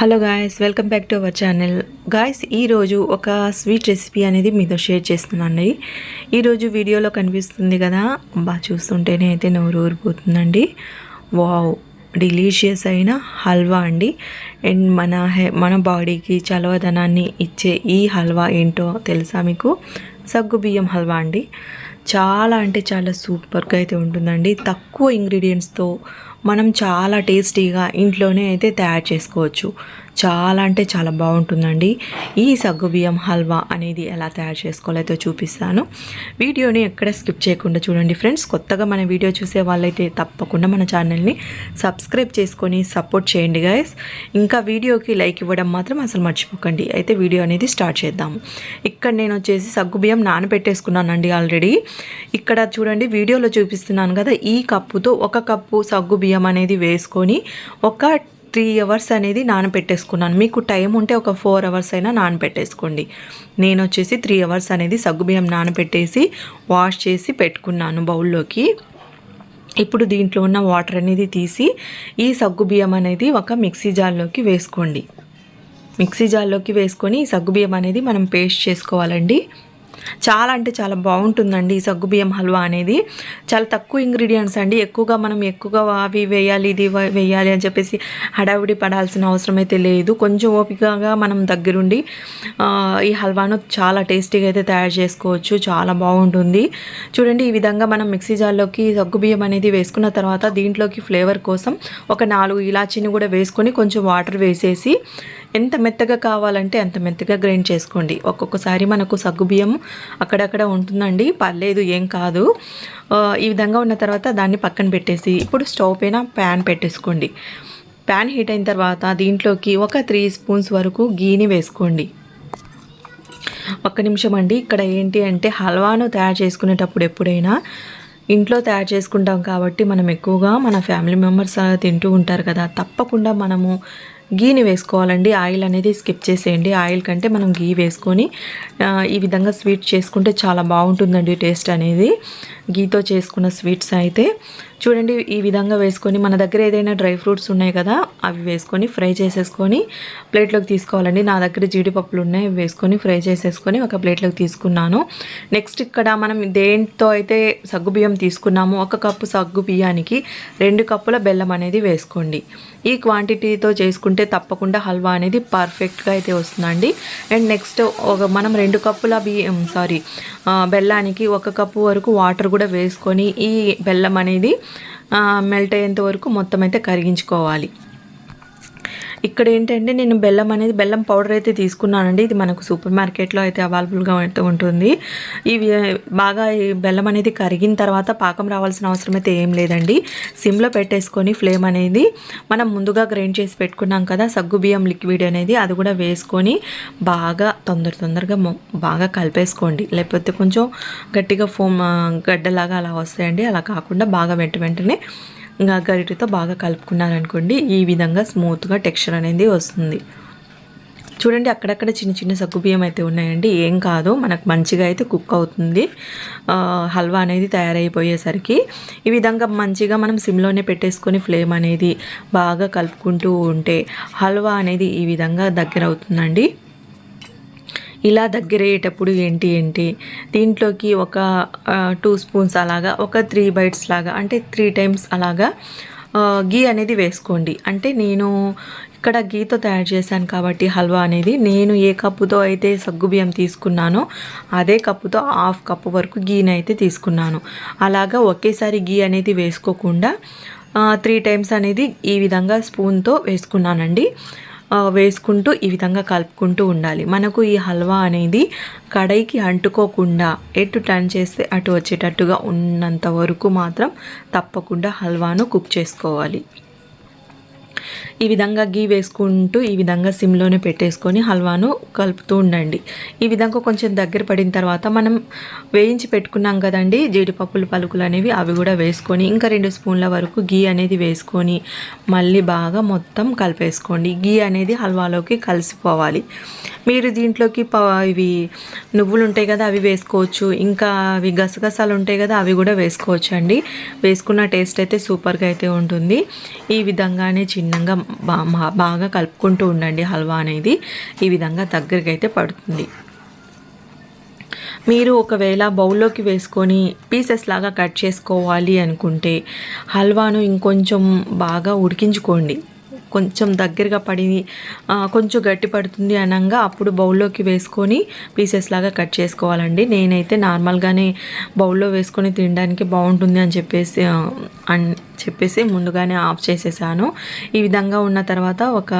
Hello guys welcome back to our channel guys ఈరోజు ఒక sweet recipe అనేది మీతో షేర్ చేస్తున్నానండి. ఈరోజు వీడియోలో కనిపిస్తుంది కదా బాగా చూస్తుంటేనే అయితే నోరు ఊరిపోతుందండి. వావ్ డిలీషియస్ అయిన హల్వా అండి. అండ్ మన హె మన బాడీకి చలవదనాన్ని ఇచ్చే ఈ హల్వా ఏంటో తెలుసా మీకు? సగ్గు బియ్యం హల్వా అండి. చాలా అంటే చాలా సూపర్గా అయితే ఉంటుందండి. తక్కువ ఇంగ్రీడియంట్స్తో మనం చాలా టేస్టీగా ఇంట్లోనే అయితే తయారు చేసుకోవచ్చు. చాలా అంటే చాలా బాగుంటుందండి. ఈ సగ్గుబియ్యం హల్వా అనేది ఎలా తయారు చేసుకోవాలో చూపిస్తాను. వీడియోని ఎక్కడ స్కిప్ చేయకుండా చూడండి ఫ్రెండ్స్. కొత్తగా మన వీడియో చూసే వాళ్ళైతే తప్పకుండా మన ఛానల్ని సబ్స్క్రైబ్ చేసుకొని సపోర్ట్ చేయండి గాయస్ ఇంకా వీడియోకి లైక్ ఇవ్వడం మాత్రం అసలు మర్చిపోకండి. అయితే వీడియో అనేది స్టార్ట్ చేద్దాము ఇక్కడ నేను వచ్చేసి సగ్గుబియ్యం నానబెట్టేసుకున్నానండి ఆల్రెడీ. ఇక్కడ చూడండి వీడియోలో చూపిస్తున్నాను కదా ఈ కప్పుతో ఒక కప్పు సగ్గుబియ్యం అనేది వేసుకొని ఒక త్రీ అవర్స్ అనేది నానబెట్టేసుకున్నాను మీకు టైం ఉంటే ఒక ఫోర్ అవర్స్ అయినా నానబెట్టేసుకోండి నేను వచ్చేసి త్రీ అవర్స్ అనేది సగ్గుబియ్యం నానబెట్టేసి వాష్ చేసి పెట్టుకున్నాను బౌల్లోకి. ఇప్పుడు దీంట్లో ఉన్న వాటర్ అనేది తీసి ఈ సగ్గుబియ్యం అనేది ఒక మిక్సీ జార్లోకి వేసుకోండి. మిక్సీ జార్లోకి వేసుకొని ఈ సగ్గుబియ్యం అనేది మనం పేస్ట్ చేసుకోవాలండి. చాలా అంటే చాలా బాగుంటుందండి ఈ సగ్గుబియ్యం హల్వా అనేది. చాలా తక్కువ ఇంగ్రీడియంట్స్ అండి. ఎక్కువగా మనం ఎక్కువగా అవి వేయాలి ఇది వేయాలి అని చెప్పేసి హడావిడి పడాల్సిన అవసరం అయితే లేదు. కొంచెం ఓపికగా మనం దగ్గరుండి ఈ హల్వాను చాలా టేస్టీగా అయితే తయారు చేసుకోవచ్చు. చాలా బాగుంటుంది. చూడండి ఈ విధంగా మనం మిక్సీ జార్లోకి సగ్గుబియ్యం అనేది వేసుకున్న తర్వాత దీంట్లోకి ఫ్లేవర్ కోసం ఒక నాలుగు ఇలాచీని కూడా వేసుకొని కొంచెం వాటర్ వేసేసి ఎంత మెత్తగా కావాలంటే అంత మెత్తగా గ్రైండ్ చేసుకోండి. ఒక్కొక్కసారి మనకు సగ్గుబియ్యం అక్కడక్కడ ఉంటుందండి. పర్లేదు ఏం కాదు. ఈ విధంగా ఉన్న తర్వాత దాన్ని పక్కన పెట్టేసి ఇప్పుడు స్టవ్ పైన ప్యాన్ పెట్టేసుకోండి. ప్యాన్ హీట్ అయిన తర్వాత దీంట్లోకి ఒక త్రీ స్పూన్స్ వరకు గీని వేసుకోండి. ఒక్క నిమిషం అండి. ఇక్కడ ఏంటి అంటే హల్వాను తయారు చేసుకునేటప్పుడు ఎప్పుడైనా ఇంట్లో తయారు చేసుకుంటాం కాబట్టి మనం ఎక్కువగా మన ఫ్యామిలీ మెంబర్స్ తింటూ ఉంటారు కదా. తప్పకుండా మనము గీని వేసుకోవాలండి. ఆయిల్ అనేది స్కిప్ చేసేయండి. ఆయిల్ కంటే మనం గీ వేసుకొని ఈ విధంగా స్వీట్ చేసుకుంటే చాలా బాగుంటుందండి టేస్ట్ అనేది. గీతో చేసుకున్న స్వీట్స్ అయితే. చూడండి ఈ విధంగా వేసుకొని మన దగ్గర ఏదైనా డ్రై ఫ్రూట్స్ ఉన్నాయి కదా అవి వేసుకొని ఫ్రై చేసేసుకొని ప్లేట్లోకి తీసుకోవాలండి. నా దగ్గర జీడిపప్పులు ఉన్నాయి వేసుకొని ఫ్రై చేసేసుకొని ఒక ప్లేట్లోకి తీసుకున్నాను. నెక్స్ట్ ఇక్కడ మనం దేంతో అయితే సగ్గు బియ్యం తీసుకున్నామో ఒక కప్పు సగ్గు బియ్యానికి రెండు కప్పుల బెల్లం అనేది వేసుకోండి. ఈ క్వాంటిటీతో చేసుకుంటే తప్పకుండా హల్వా అనేది పర్ఫెక్ట్గా అయితే వస్తుందండి. అండ్ నెక్స్ట్ ఒక మనం రెండు కప్పుల బియ్యం సారీ బెల్లానికి ఒక కప్పు వరకు వాటర్ కూడా వేసుకొని ఈ బెల్లం అనేది మెల్ట్ అయ్యేంత వరకు మొత్తం అయితే కరిగించుకోవాలి. ఇక్కడ ఏంటంటే నేను బెల్లం అనేది బెల్లం పౌడర్ అయితే తీసుకున్నానండి. ఇది మనకు సూపర్ మార్కెట్లో అయితే అవైలబుల్గా అయితే ఉంటుంది. ఇవి బాగా బెల్లం అనేది కరిగిన తర్వాత పాకం రావాల్సిన అవసరం అయితే ఏం లేదండి. సిమ్లో పెట్టేసుకొని ఫ్లేమ్ అనేది మనం ముందుగా గ్రైండ్ చేసి పెట్టుకున్నాం కదా సగ్గు బియ్యం లిక్విడ్ అనేది అది కూడా వేసుకొని బాగా తొందర తొందరగా బాగా కలిపేసుకోండి. లేకపోతే కొంచెం గట్టిగా ఫోమ్ గడ్డలాగా అలా వస్తాయండి. అలా కాకుండా బాగా వెంట వెంటనే ఇంకా గరిటెతో బాగా కలుపుకున్నారనుకోండి ఈ విధంగా స్మూత్గా టెక్స్చర్ అనేది వస్తుంది. చూడండి అక్కడక్కడ చిన్న చిన్న సగ్గుబియ్యం అయితే ఉన్నాయండి. ఏం కాదు మనకు మంచిగా అయితే కుక్ అవుతుంది. హల్వా అనేది తయారైపోయేసరికి ఈ విధంగా మంచిగా మనం సిమ్లోనే పెట్టేసుకొని ఫ్లేమ్ అనేది బాగా కలుపుకుంటూ ఉంటే హల్వా అనేది ఈ విధంగా దగ్గర అవుతుందండి ఇలా దగ్గరయ్యేటప్పుడు ఏంటి ఏంటి? దీంట్లోకి ఒక టూ స్పూన్స్ అలాగా ఒక త్రీ బైట్స్ లాగా అంటే త్రీ టైమ్స్ అలాగా గీ అనేది వేసుకోండి. అంటే నేను ఇక్కడ గీతో తయారు చేశాను కాబట్టి హల్వా అనేది నేను ఏ కప్పుతో అయితే సగ్గుబియ్యం తీసుకున్నానో అదే కప్పుతో హాఫ్ కప్పు వరకు గీని అయితే తీసుకున్నాను. అలాగా ఒకేసారి గీ అనేది వేసుకోకుండా త్రీ టైమ్స్ అనేది ఈ విధంగా స్పూన్తో వేసుకున్నానండి. వేసుకుంటూ ఈ విధంగా కలుపుకుంటూ ఉండాలి. మనకు ఈ హల్వా అనేది కడాయికి అంటుకోకుండా ఎటు టర్న్ చేస్తే అటు వచ్చేటట్టుగా ఉన్నంత వరకు మాత్రం తప్పకుండా హల్వాను కుక్ చేసుకోవాలి. ఈ విధంగా గీ వేసుకుంటూ ఈ విధంగా సిమ్లోనే పెట్టేసుకొని హల్వాను కలుపుతూ ఉండండి. ఈ విధంగా కొంచెం దగ్గర పడిన తర్వాత మనం వేయించి పెట్టుకున్నాం కదండి జీడిపప్పులు పలుకులు అనేవి అవి కూడా వేసుకొని ఇంకా రెండు స్పూన్ల వరకు గీ అనేది వేసుకొని మళ్ళీ బాగా మొత్తం కలిపేసుకోండి. గీ అనేది హల్వాలోకి కలిసిపోవాలి. మీరు దీంట్లోకి ఇవి నువ్వులు ఉంటాయి కదా అవి వేసుకోవచ్చు. ఇంకా అవి గసగసాలు ఉంటాయి కదా అవి కూడా వేసుకోవచ్చు అండి వేసుకున్న టేస్ట్ అయితే సూపర్గా అయితే ఉంటుంది. ఈ విధంగానే చిన్న విధంగా బా- బాగా కలుపుకుంటూ ఉండండి హల్వా అనేది. ఈ విధంగా దగ్గరికి అయితే పడుతుంది. మీరు ఒకవేళ బౌల్లోకి వేసుకొని పీసెస్ లాగా కట్ చేసుకోవాలి అనుకుంటే హల్వాను ఇంకొంచెం బాగా ఉడికించుకోండి. కొంచెం దగ్గరగా పడి కొంచెం గట్టి పడుతుంది అనగా అప్పుడు బౌల్లోకి వేసుకొని పీసెస్ లాగా కట్ చేసుకోవాలండి. నేనైతే నార్మల్గానే బౌల్లో వేసుకొని తినడానికి బాగుంటుంది అని చెప్పేసి అని చెప్పేసి ముందుగానే ఆఫ్ చేసేసాను. ఈ విధంగా ఉన్న తర్వాత ఒక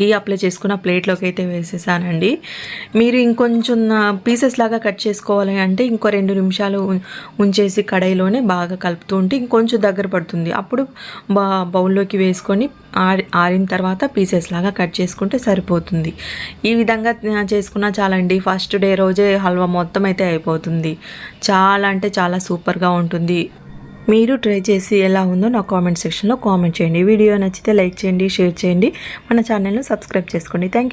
గీ అప్లై చేసుకున్న ప్లేట్లోకి అయితే వేసేసానండి. మీరు ఇంకొంచెం పీసెస్ లాగా కట్ చేసుకోవాలి అంటే ఇంకో రెండు నిమిషాలు ఉంచేసి కడాయిలోనే బాగా కలుపుతూ ఉంటే ఇంకొంచెం దగ్గర పడుతుంది. అప్పుడు బా బౌల్లోకి వేసుకొని ఆరి ఆరిన తర్వాత పీసెస్ లాగా కట్ చేసుకుంటే సరిపోతుంది. ఈ విధంగా చేసుకున్నా చాలండి. ఫస్ట్ డే రోజే హల్వా మొత్తం అయితే అయిపోతుంది. చాలా అంటే చాలా సూపర్గా ఉంటుంది. మీరు ట్రై చేసి ఎలా ఉందో నా కామెంట్ సెక్షన్లో కామెంట్ చేయండి. వీడియో నచ్చితే లైక్ చేయండి షేర్ చేయండి. మన ఛానల్ను సబ్స్క్రైబ్ చేసుకోండి. Thank you